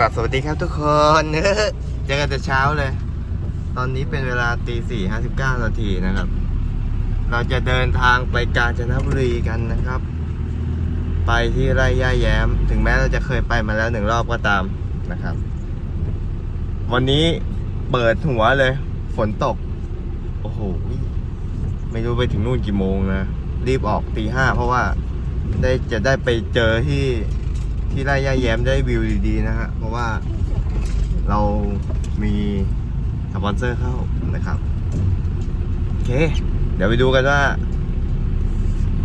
กราบสวัสดีครับทุกคนเจอกันแต่เช้าเลย ตอนนี้เป็นเวลาตีสี่ห้าสิบเก้านาทีนะครับ เราจะเดินทางไปกาญจนบุรีกันนะครับ ไปที่ไร่ย่าแย้ม ถึงแม้เราจะเคยไปมาแล้วหนึ่งรอบก็ตามนะครับ วันนี้เปิดหัวเลย ฝนตก โอ้โห ไม่รู้ไปถึงนู่นกี่โมงนะ รีบออกตีห้าเพราะว่าได้จะได้ไปเจอที่ ที่ไร่ย่าแย้มได้วิวดีๆนะฮะ เพราะว่าเรามีสปอนเซอร์เข้านะครับ โอเค เดี๋ยวไปดูกันว่า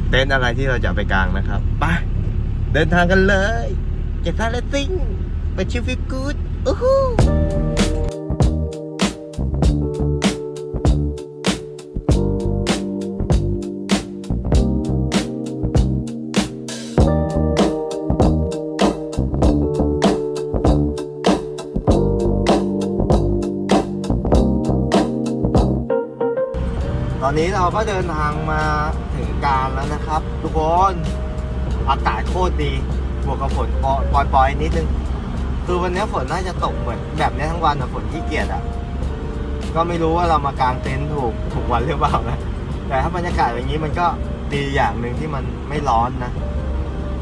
เต็นท์อะไรที่เราจะไปกลางนะครับไปเดินทางกันเลยเจ็ดท่าเลสซิ่งไปชิลฟิลกูดอู้หู เราก็เดินทางมาถึงการแล้วนะครับ ทุกคนอากาศโคตรดี บวกกับฝนปล่อยๆนิดนึง คือวันนี้ฝนน่าจะตกเหมือนแบบนี้ทั้งวันแต่ฝนขี้เกียจอะก็ไม่รู้ว่าเรามากางเต็นท์ถูกถูกวันหรือเปล่านะ แต่ถ้าบรรยากาศอย่างนี้มันก็ดีอย่างหนึ่งที่มันไม่ร้อนนะ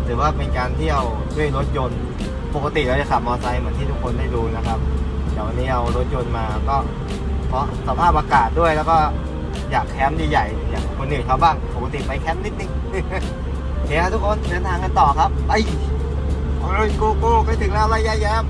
ถือว่าเป็นการเที่ยวด้วยรถยนต์ ปกติเราจะขับมอเตอร์ไซค์เหมือนที่ทุกคนได้ดูนะครับแต่วันนี้เอารถยนต์มาก็ เพราะสภาพอากาศด้วยแล้วก็ อยากแคมป์ใหญ่ๆอย่างคนอื่นเขาบ้างปกติไปแคมป์นิดนึงเคครับทุกคนเดินทางกันต่อครับไปโอ้ยโกโก้ใกล้ถึงแล้วไรยะแย้ม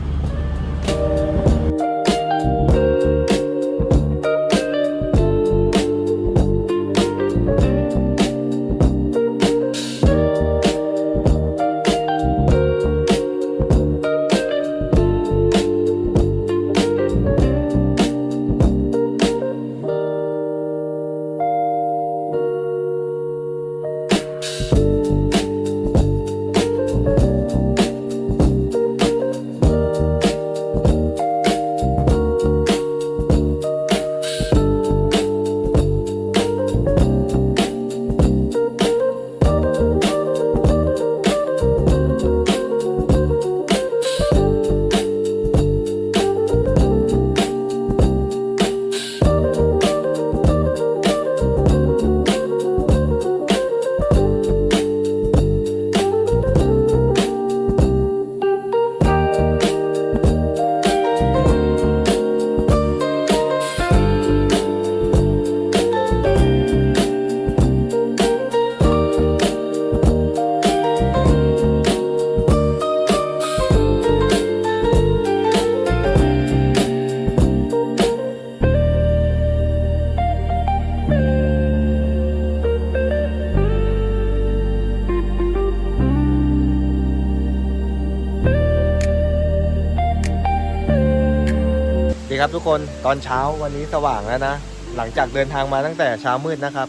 ครับทุกคนตอนเช้าวันนี้สว่างแล้วนะ หลังจากเดินทางมาตั้งแต่เช้ามืดนะครับ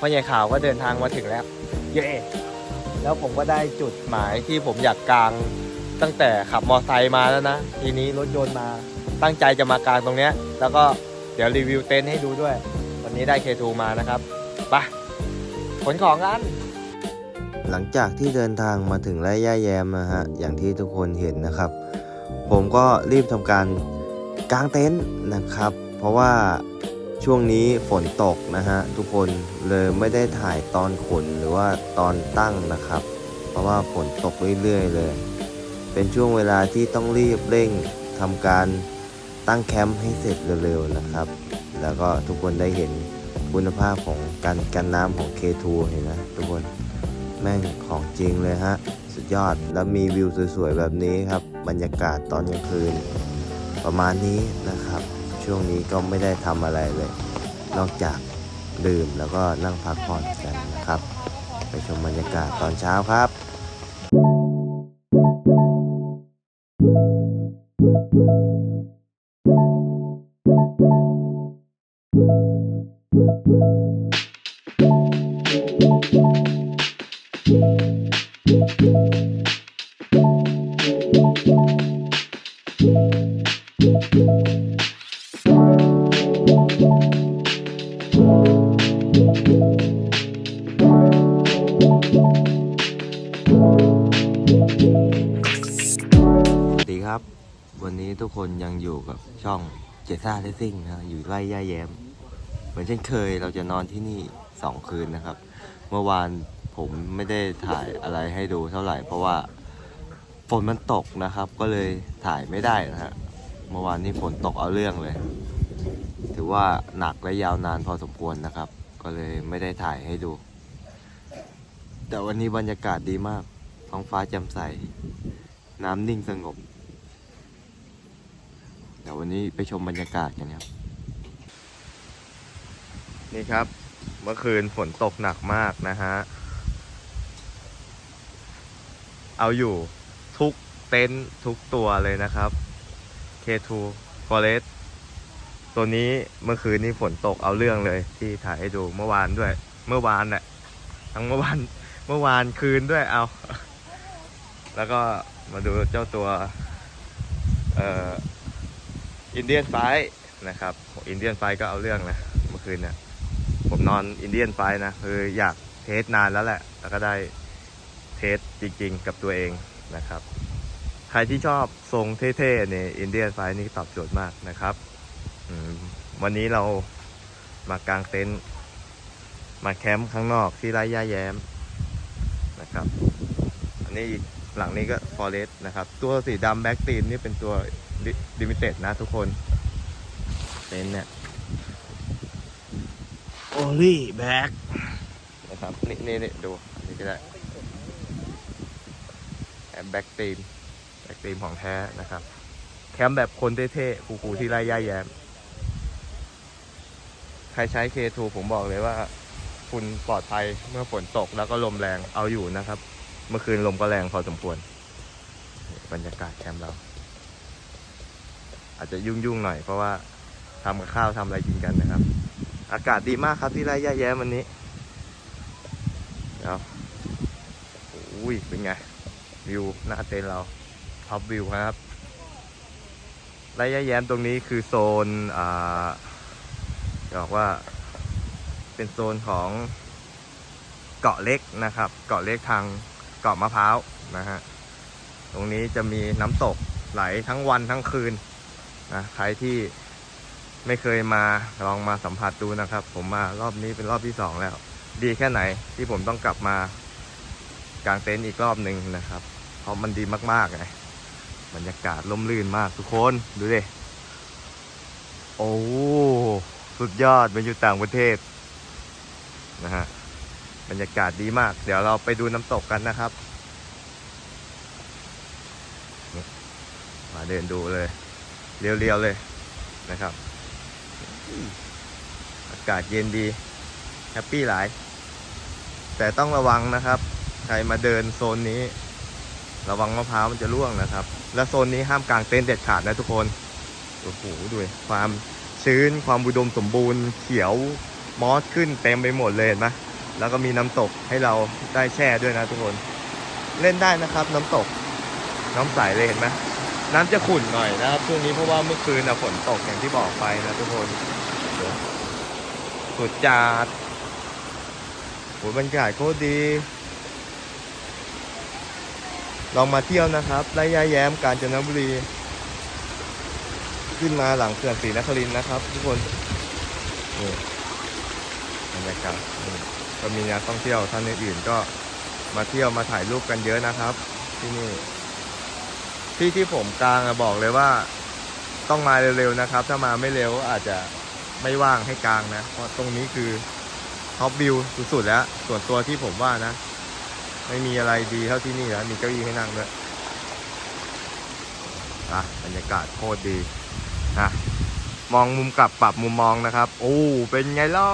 พ่อใหญ่ข่าวก็เดินทางมาถึงแล้ว เย้แล้วผมก็ได้จุดหมายที่ผมอยากกางตั้งแต่ขับมอไซค์มาแล้วนะ ทีนี้รถยนต์มาตั้งใจจะมากางตรงเนี้ย แล้วก็เดี๋ยวรีวิวเต็นท์ให้ดูด้วย วันนี้ได้เคทูมานะครับไปขนของกันหลังจากที่เดินทางมาถึงไร่ย่าแยมนะฮะอย่างที่ทุกคนเห็นนะครับ ผมก็รีบทำการ กางเต็นท์นะครับ เพราะว่าช่วงนี้ฝนตกนะฮะทุกคนเลยไม่ได้ถ่ายตอนขนหรือว่าตอนตั้งนะครับ เพราะว่าฝนตกเรื่อยๆเลย เป็นช่วงเวลาที่ต้องรีบเร่งทำการตั้งแคมป์ให้เสร็จเร็วๆนะครับ แล้วก็ทุกคนได้เห็นคุณภาพของการกันน้ำของ K2 เห็นนะทุกคนแม่งของจริงเลยฮะ สุดยอดแล้วมีวิวสวยๆ แบบนี้ครับ บรรยากาศตอนกลางคืน ประมาณนี้นะครับ ช่วงนี้ก็ไม่ได้ทำอะไรเลย นอกจากดื่มแล้วก็นั่งพักผ่อนกันนะครับ ไปชมบรรยากาศตอนเช้าครับ จซ่าเลสซิ่งนะอยู่ไร่ย่าแย้ม เหมือนเช่นเคยเราจะนอนที่นี่สองคืนนะครับ เมื่อวานผมไม่ได้ถ่ายอะไรให้ดูเท่าไหร่ เพราะว่าฝนมันตกนะครับ ก็เลยถ่ายไม่ได้นะฮะเมื่อวานนี้ฝนตกเอาเรื่องเลย ถือว่าหนักและยาวนานพอสมควรนะครับ ก็เลยไม่ได้ถ่ายให้ดู แต่วันนี้บรรยากาศดีมากท้องฟ้าแจ่มใส น้ำนิ่งสงบ เดี๋ยววันนี้ไปชมบรรยากาศกันครับ นี่ครับ เมื่อคืนฝนตกหนักมากนะฮะ เอาอยู่ทุกเต็นท์ทุกตัวเลยนะครับ K2 Forest ตัวนี้เมื่อคืนนี้ฝนตกเอาเรื่องเลย ที่ถ่ายให้ดูเมื่อวานด้วย เมื่อวานแหละทั้งเมื่อวานเมื่อวานคืนด้วยเอา แล้วก็มาดูเจ้าตัว เอ่อ อินเดียนไฟนะครับอินเดียนไฟก็เอาเรื่องนะเมื่อคืนเนี่ยผมนอนอินเดียนไฟนะคืออยากเทสนานแล้วแหละ แล้วก็ได้เทสจริงๆ กับตัวเองนะครับ ใครที่ชอบทรงเท่ๆเนี่ยอินเดียนไฟนี่ตอบโจทย์มากนะครับวันนี้เรามากางเต็นท์มาแคมป์ข้างนอกที่ไร่ย่าแย้มนะครับ อันนี้หลังนี้ก็ฟอเรสต์นะครับ ตัวสีดำแบ็กตีนนี่เป็นตัว ลิมิเต็ดนะทุกคนเต็นท์เนี่ยโอลี่แบ็กนะครับนี่นี่นี่ดูอันนี้ก็ได้แอบแบ็กตีมแบ็กตีมของแท้นะครับ แคมป์แบบคนเท่ๆคูลๆที่ไร่ย่าแยมใครใช้ K2 ผมบอกเลยว่า คุณปลอดภัยเมื่อฝนตกแล้วก็ลมแรงเอาอยู่นะครับ เมื่อคืนลมก็แรงพอสมควรนี่บรรยากาศแคมป์เรา อาจจะยุ่งๆหน่อย เพราะว่าทำกับข้าวทำอะไรกินกันนะครับ อากาศดีมากครับที่ไร่ย่าแย้มวันนี้เดี๋ยวอุ้ยเป็นไง วิวหน้าเต็นเราท็อปวิวครับไร่ย่าแย้มตรงนี้คือโซนอ่าบอกว่า เป็นโซนของเกาะเล็กนะครับ เกาะเล็กทางเกาะมะพร้าวนะฮะตรงนี้จะมีน้ำตกไหลทั้งวันทั้งคืน นะใครที่ไม่เคยมาลองมาสัมผัสดูนะครับ ผมมารอบนี้เป็นรอบที่สองแล้ว ดีแค่ไหนที่ผมต้องกลับมากางเต็นท์อีกรอบหนึ่งนะครับ เพราะมันดีมากๆไงบรรยากาศล่มลื่นมากทุกคนดูดิโอ้สุดยอดเป็นอยู่ต่างประเทศนะฮะบรรยากาศดีมาก เดี๋ยวเราไปดูน้ำตกกันนะครับ มาเดินดูเลย เรียวๆเลยนะครับ อากาศเย็นดี แฮปปี้หลาย แต่ต้องระวังนะครับ ใครมาเดินโซนนี้ ระวังมะพร้าวมันจะร่วงนะครับ และโซนนี้ห้ามกางเต็นท์เด็ดขาดนะทุกคน โอ้โหดูดิความชื้นความอุดมสมบูรณ์เขียวมอสขึ้นเต็มไปหมดเลยเห็นไหมแล้วก็มีน้ำตกให้เราได้แช่ด้วยนะทุกคน เล่นได้นะครับน้ำตก น้ำใสเลยเห็นไหม น้ำจะขุ่นหน่อยนะครับช่วงนี้เพราะว่าเมื่อคืนนะฝนตกอย่างที่บอกไปนะทุกคนสุดจัดโหบรรยากาศโคตรดี ลองมาเที่ยวนะครับไร่ยาแย้มกาญจนบุรี ขึ้นมาหลังเขื่อนศรีนครินทร์นะครับ ทุกคนนี่บรรยากาศก็มีนักท่องเที่ยวท่านอื่นๆก็มาเที่ยวมาถ่ายรูปกันเยอะนะครับ ที่นี่ ที่ที่ผมกลางอะบอกเลยว่า ต้องมาเร็วๆนะครับ ถ้ามาไม่เร็วอาจจะไม่ว่างให้กลางนะ เพราะตรงนี้คือท็อปวิวสุดๆแล้ว ส่วนตัวที่ผมว่านะ ไม่มีอะไรดีเท่าที่นี่แล้วมีเก้าอี้ให้นั่งด้วยอะบรรยากาศโคตรดีนะมองมุมกลับปรับมุมมองนะครับ โอ้เป็นไงเล่า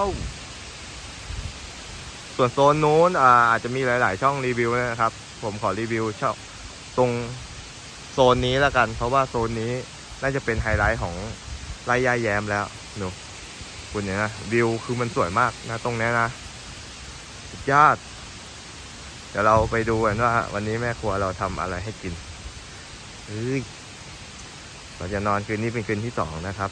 ส่วนโซนนู้นอ่าอาจจะมีหลาย ๆ ช่องรีวิวนะครับ ผมขอรีวิวช่องตรง ซนนี้แล้วกัน เพราะว่าโซนนี้น่าจะเป็นไฮไลท์ของไร่ย่าแย้มแล้วหนูคุณเนี่ยนะวิวคือมันสวยมากนะตรงนี้นะสุดยอดเดี๋ยวเราไปดูกันว่า วันนี้แม่ครัวเราทำอะไรให้กินเฮ้ยเราจะนอนคืนนี้เป็นคืนที่สองนะครับ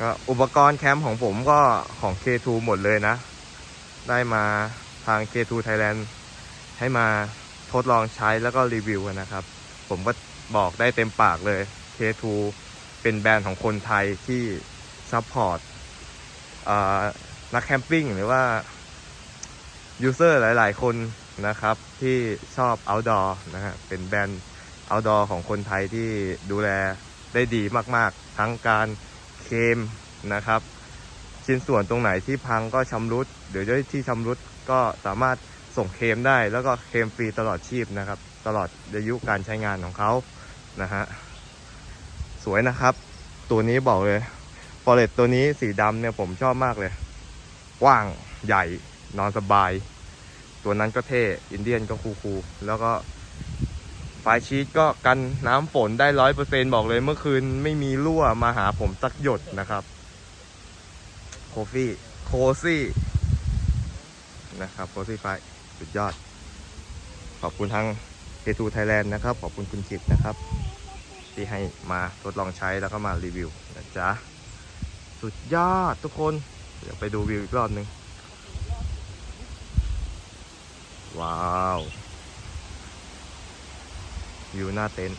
ก็อุปกรณ์แคมป์ของผมก็ของ K2 หมดเลยนะ ได้มาทาง K2 Thailand ให้มาทดลองใช้แล้วก็รีวิวกันนะครับ ผมก็บอกได้เต็มปากเลย K2 เป็นแบรนด์ของคนไทยที่ซัพพอร์ตนักแคมปิ้งหรือว่ายูเซอร์หลาย ๆ คนนะครับ ที่ชอบ outdoor นะฮะเป็นแบรนด์ outdoor ของคนไทยที่ดูแลได้ดีมาก ๆ ทั้งการเคมนะครับ ชิ้นส่วนตรงไหนที่พังก็ชำรุดหรือด้วยที่ชำรุดก็สามารถส่งเคมได้แล้วก็เคมฟรีตลอดชีพนะครับ ตลอดอายุการใช้งานของเขานะฮะสวยนะครับ ตัวนี้บอกเลยฟอเรสตัวนี้สีดำเนี่ยผมชอบมากเลยกว้างใหญ่นอนสบาย ตัวนั้นก็เท่อินเดียนก็คูลๆแล้วก็ไฟชีตก็กันน้ำฝนได้ร้อยเปอร์เซ็นบอกเลยเมื่อคืนไม่มีรั่วมาหาผมสักหยดนะครับ โคฟี่โคซี่นะครับโคซี่ไฟสุดยอด ขอบคุณทาง เ t 2 Thailand นะครับ ขอบคุณคุณจิตนะครับ ที่ให้มาทดลองใช้แล้วก็มารีวิวนะจ๊ะ สุดยอดทุกคน เดี๋ยวไปดูวิวอีกรอบหนึ่งว้าววิวหน้าเต็นท์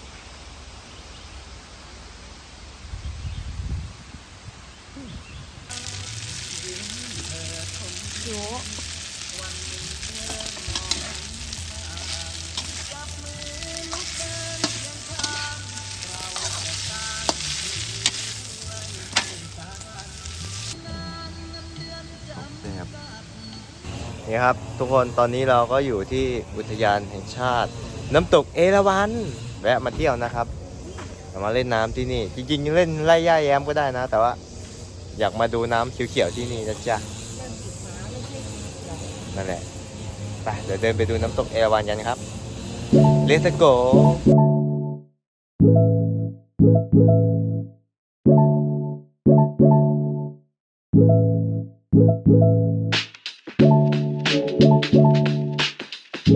นี่ครับ ทุกคนตอนนี้เราก็อยู่ที่อุทยานแห่งชาติ น้ำตกเอราวัณแวะมาเที่ยวนะครับเรามาเล่นน้ำที่นี่ จริงๆเล่นไล่ย่าแย้มก็ได้นะ แต่ว่าอยากมาดูน้ำเขียวๆที่นี่นะจ๊ะนั่นแหละไปเดี๋ยวเดินไปดูน้ำตกเอราวัณกันครับ Let's go ห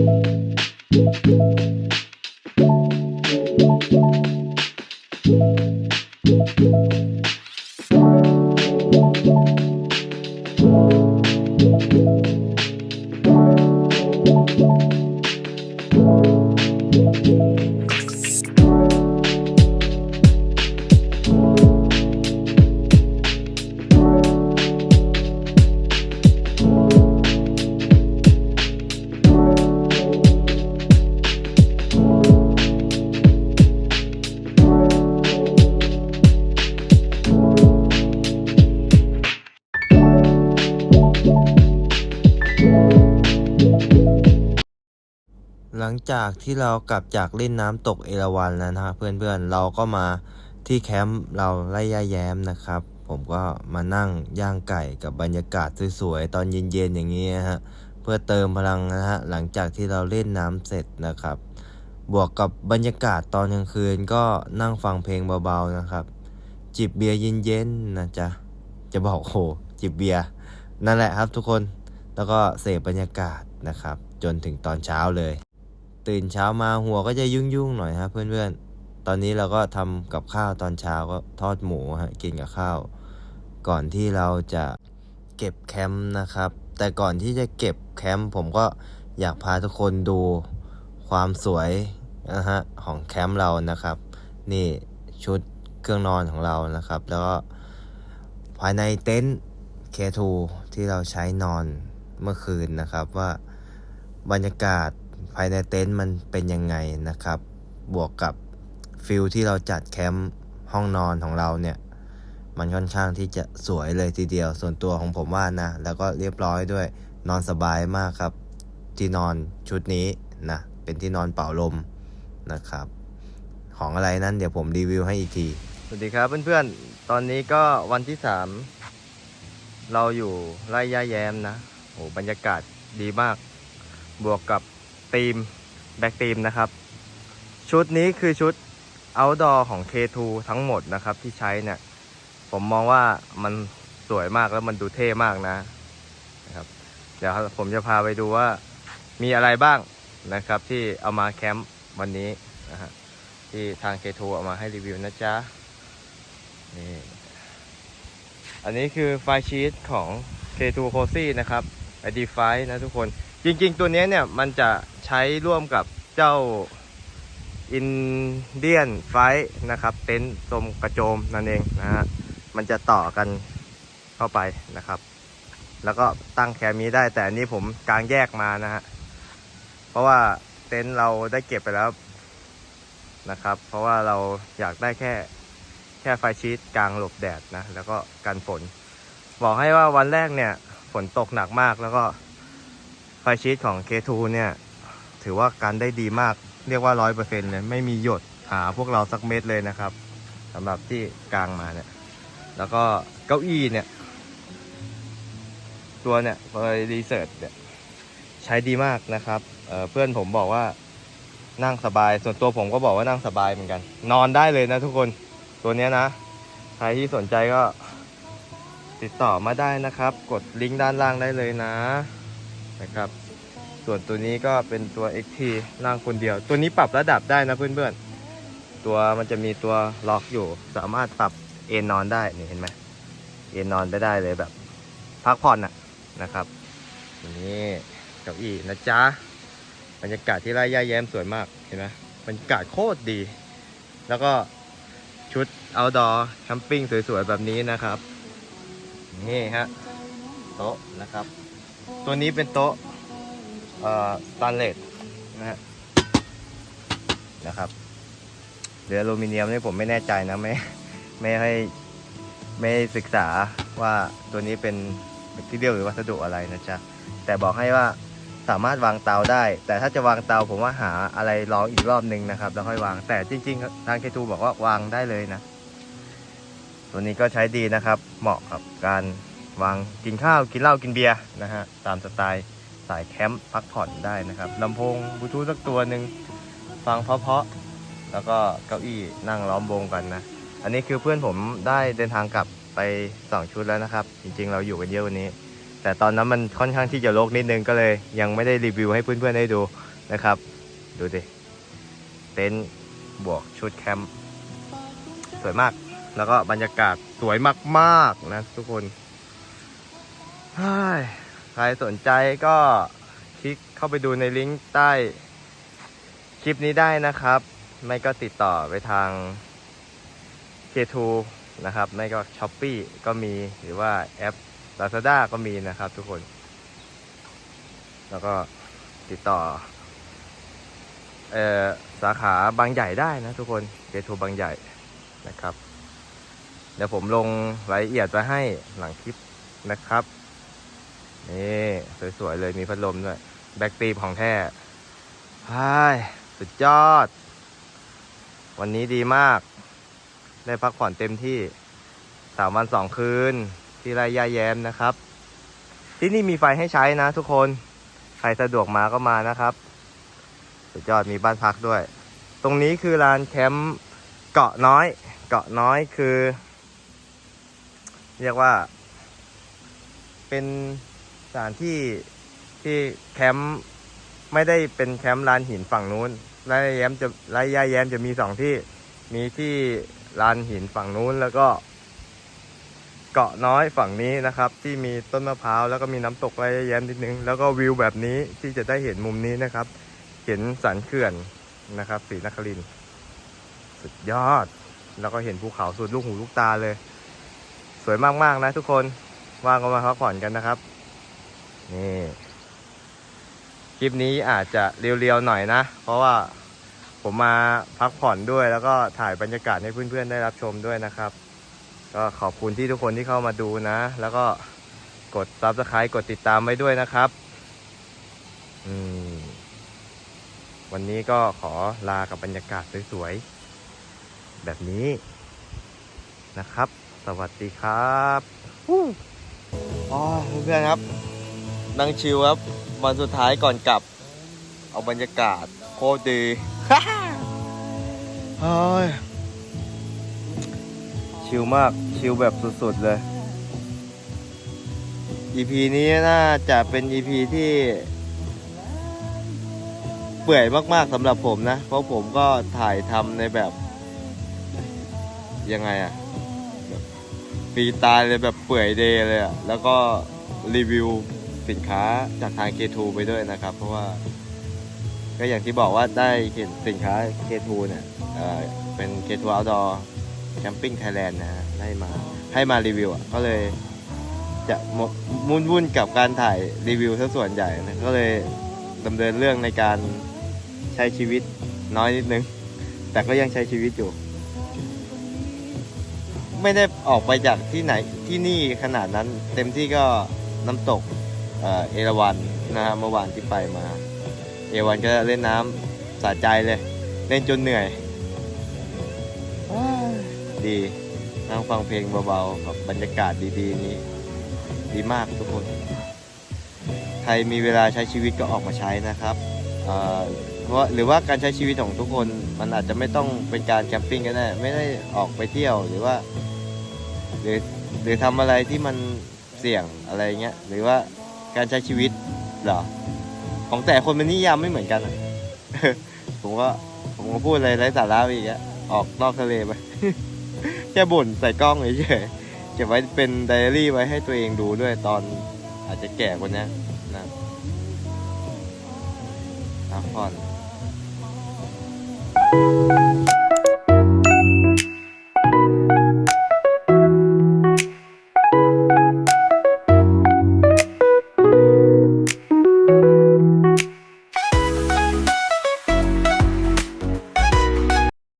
ลัง จากที่เรากลับจากเล่นน้ำตกเอราวัณแล้วนะฮะเพื่อนๆเราก็มาที่แคมป์เราไล่ย่าแย้มนะครับ ผมก็มานั่งย่างไก่กับบรรยากาศสวยๆตอนเย็นๆอย่างนี้ฮะเพื่อเติมพลังนะฮะหลังจากที่เราเล่นน้ำเสร็จนะครับ บวกกับบรรยากาศตอนกลางคืนก็นั่งฟังเพลงเบาๆนะครับ จิบเบียร์เย็นๆนะจ๊ะจะบอกโหจิบเบียร์นั่นแหละครับทุกคนแล้วก็เสพบรรยากาศนะครับ จนถึงตอนเช้าเลย ตื่นเช้ามาหัวก็จะยุ่งๆหน่อยครับเพื่อนๆ ตอนนี้เราก็ทำกับข้าวตอนเช้าก็ทอดหมูฮะกินกับข้าว ก่อนที่เราจะเก็บแคมป์นะครับ แต่ก่อนที่จะเก็บแคมป์ผมก็อยากพาทุกคนดูความสวยนะฮะของแคมป์เรานะครับ นี่ชุดเครื่องนอนของเรานะครับ แล้วก็ภายในเต็นท์ K2 ที่เราใช้นอนเมื่อคืนนะครับว่าบรรยากาศ ภายในเต็นท์มันเป็นยังไงนะครับ บวกกับฟิลที่เราจัดแคมป์ห้องนอนของเราเนี่ย มันค่อนข้างที่จะสวยเลยทีเดียว ส่วนตัวของผมว่านะ แล้วก็เรียบร้อยด้วย นอนสบายมากครับ ที่นอนชุดนี้นะ เป็นที่นอนเป่าลมนะครับ ของอะไรนั้นเดี๋ยวผมรีวิวให้อีกที สวัสดีครับเพื่อนๆ ตอนนี้ก็วันที่สามเราอยู่ไร่ย่าแย้มนะ โอ้บรรยากาศดีมาก บวกกับ ธีมแบ็กธีมนะครับ ชุดนี้คือชุด outdoor ของ K2 ทั้งหมดนะครับที่ใช้เนี่ย ผมมองว่ามันสวยมากแล้วมันดูเท่มากนะนะครับ เดี๋ยวผมจะพาไปดูว่ามีอะไรบ้างนะครับ ที่เอามาแคมป์วันนี้นะฮะที่ทาง K2 เอามาให้รีวิวนะจ๊ะนี่อันนี้คือไฟล์ชีตของ K2 Cozy นะครับ ID f i นะทุกคน จริงๆ ตัวนี้เนี่ยมันจะใช้ร่วมกับเจ้าอินเดียนไฟนะครับเต็นท์ทรงกระโจมนั่นเองนะฮะมันจะต่อกันเข้าไปนะครับ แล้วก็ตั้งแคมนี้ได้แต่อันนี้ผมกางแยกมานะฮะเพราะว่าเต็นท์เราได้เก็บไปแล้วนะครับ เพราะว่าเราอยากได้แค่แค่ไฟชีตกลางหลบแดดนะแล้วก็กันฝน บอกให้ว่าวันแรกเนี่ยฝนตกหนักมากแล้วก็ ไฟชีตของ K2 เนี่ย ถือว่าการได้ดีมากเรียกว่าร้อยเปอร์เซ็นต์เลยไม่มีหยดหาพวกเราสักเม็ดเลยนะครับสำหรับที่กลางมาเนี่ย แล้วก็เก้าอี้เนี่ย ตัวเนี่ยพอรีเสิร์ชเนี่ยใช้ดีมากนะครับเเพื่อนผมบอกว่านั่งสบาย ส่วนตัวผมก็บอกว่านั่งสบายเหมือนกัน นอนได้เลยนะทุกคนตัวเนี้ยนะ ใครที่สนใจก็ติดต่อมาได้นะครับ กดลิงก์ด้านล่างได้เลยนะ นะครับ ส่วนตัวนี้ก็เป็นตัว XT นั่งคนเดียว ตัวนี้ปรับระดับได้นะเพื่อนๆ ตัวมันจะมีตัวล็อกอยู่ สามารถปรับเอนนอนได้นี่เห็นไหมเอนนอนได้ได้เลยแบบ พักผ่อนนะนะครับนี่เก้าอี้นะจ๊ะบรรยากาศที่ไร่ย่าแย้มสวยมากเห็นไหมบรรยากาศโคตรดี แล้วก็ชุด outdoor แคมปิ้งสวยๆ แบบนี้นะครับ นี่ฮะ โต๊ะนะครับ ตัวนี้เป็นโต๊ะสแตนเลสนะฮะนะครับหรืออลูมิเนียมนี่ผมไม่แน่ใจนะไม่ไม่ให้ไม่ศึกษาว่าตัวนี้เป็นแมทเทียลหรือวัสดุอะไรนะจ๊ะแต่บอกให้ว่าสามารถวางเตาได้ แต่ถ้าจะวางเตาผมว่าหาอะไรรองอีกรอบหนึ่งนะครับ แล้วค่อยวางแต่จริง ๆ ทางเคทูบอกว่าวางได้เลยนะ ตัวนี้ก็ใช้ดีนะครับ เหมาะกับการ วางกินข้าวกินเหล้ากินเบียร์นะฮะตามสไตล์สายแคมป์พักผ่อนได้นะครับลำโพงบลูทูธสักตัวหนึ่งฟังเพราะๆแล้วก็เก้าอี้นั่งล้อมวงกันนะอันนี้คือเพื่อนผมได้เดินทางกลับไปสองชุดแล้วนะครับ จริงๆ เราอยู่กันเยอะวันนี้ แต่ตอนนั้นมันค่อนข้างที่จะโรกนิดนึงก็เลย ยังไม่ได้รีวิวให้เพื่อนๆได้ดูนะครับ ดูดิเต็นท์บวกชุดแคมป์สวยมาก แล้วก็บรรยากาศสวยมากๆนะทุกคน ใครสนใจก็คลิกเข้าไปดูในลิงก์ใต้คลิปนี้ได้นะครับ ไม่ก็ติดต่อไปทาง K2 นะครับ ไม่ก็ s h อ p e e ก็มีหรือว่าแอป Lazada ก็มีนะครับทุกคน แล้วก็ติดต่อเออสาขาบางใหญ่ได้นะทุกคน K2 บางใหญ่นะครับ เดี๋ยวผมลงรายละเอียดไว้ให้หลังคลิปนะครับ นี่สวยๆเลยมีพัดลมด้วย แบ็กตีมของแท้ใช่สุดยอด วันนี้ดีมาก ได้พักผ่อนเต็มที่สามวันสองคืน ที่ไร่ย่าแย้มนะครับ ที่นี่มีไฟให้ใช้นะทุกคน ใครสะดวกมาก็มานะครับ สุดยอดมีบ้านพักด้วย ตรงนี้คือลานแคมป์เกาะน้อย เกาะน้อยคือ เรียกว่า เป็น สถานที่ที่แคมป์ไม่ได้เป็นแคมป์ลานหินฝั่งนู้นไรย่แย้มจะไรย่าแย้มจะมีสองที่ มีที่ลานหินฝั่งนู้นแล้วก็ เกาะน้อยฝั่งนี้นะครับ ที่มีต้นมะพร้าวแล้วก็มีน้ำตกไรย่แย้มนิดนึง แล้วก็วิวแบบนี้ที่จะได้เห็นมุมนี้นะครับ เห็นสันเขื่อนนะครับสีนครินสุดยอด แล้วก็เห็นภูเขาสุดลูกหูลูกตาเลย สวยมากๆนะทุกคนว่างก็มาพักผ่อนกันนะครับ นี่คลิปนี้อาจจะเรียวๆหน่อยนะ เพราะว่าผมมาพักผ่อนด้วยแล้วก็ถ่ายบรรยากาศให้เพื่อนๆได้รับชมด้วยนะครับ ก็ขอบคุณที่ทุกคนที่เข้ามาดูนะ แล้วก็กด subscribe กดติดตามไว้ด้วยนะครับอืมวันนี้ก็ขอลากับบรรยากาศสวยๆแบบนี้นะครับ สวัสดีครับอ๋อเพื่อนๆครับ นั่งชิลครับ วันสุดท้ายก่อนกลับ เอาบรรยากาศโคตรดีเฮ้ยชิลมาก ชิลแบบสุดๆเลย EP นี้น่าจะเป็น EP ที่เปื่อยมากๆสำหรับผมนะ เพราะผมก็ถ่ายทำในแบบ ยังไงอะแบบฟรีตล์เลยแบบเปื่อยเดย์เลยอะแล้วก็รีวิว สินค้าจากทาง K2 ไปด้วยนะครับ เพราะว่า ก็อย่างที่บอกว่าได้เห็นสินค้า K2 เนี่ยเอ่อเป็น K2 Outdoor Camping Thailand นะฮะได้มาให้มารีวิวอะก็เลยจะมกมุ่นวุ่นกับการถ่ายรีวิวซะส่วนใหญ่นะก็เลยดำเนินเรื่องในการใช้ชีวิตน้อยนิดนึง แต่ก็ยังใช้ชีวิตอยู่ ไม่ได้ออกไปจากที่ไหนที่นี่ขนาดนั้น เต็มที่ก็น้ำตก เอ่อเอราวันนะฮะเมื่อวานที่ไปมา เอราวันก็เล่นน้ำสะใจเลย เล่นจนเหนื่อยอ้ายดีนั่งฟังเพลงเบาๆกับบรรยากาศดีๆนี้ ดีมากทุกคน ใครมีเวลาใช้ชีวิตก็ออกมาใช้นะครับเอ่อเพราะหรือว่าการใช้ชีวิตของทุกคนมันอาจจะไม่ต้องเป็นการแคมปิ้งก็ได้ไม่ได้ออกไปเที่ยวหรือว่า หรือหรือทำอะไรที่มันเสี่ยงอะไรเงี้ยหรือว่า การใช้ชีวิตเหรอ ของแต่คนมันนิยามไม่เหมือนกันอะ ผมก็ผมก็พูดอะไรไร้สาระไปอีกอะออกนอกทะเลไป แค่บ่นใส่กล้องเฉยๆเก็บไว้เป็นไดอารี่ไว้ให้ตัวเองดูด้วยตอนอาจจะแก่กว่านี้นะพักผ่อน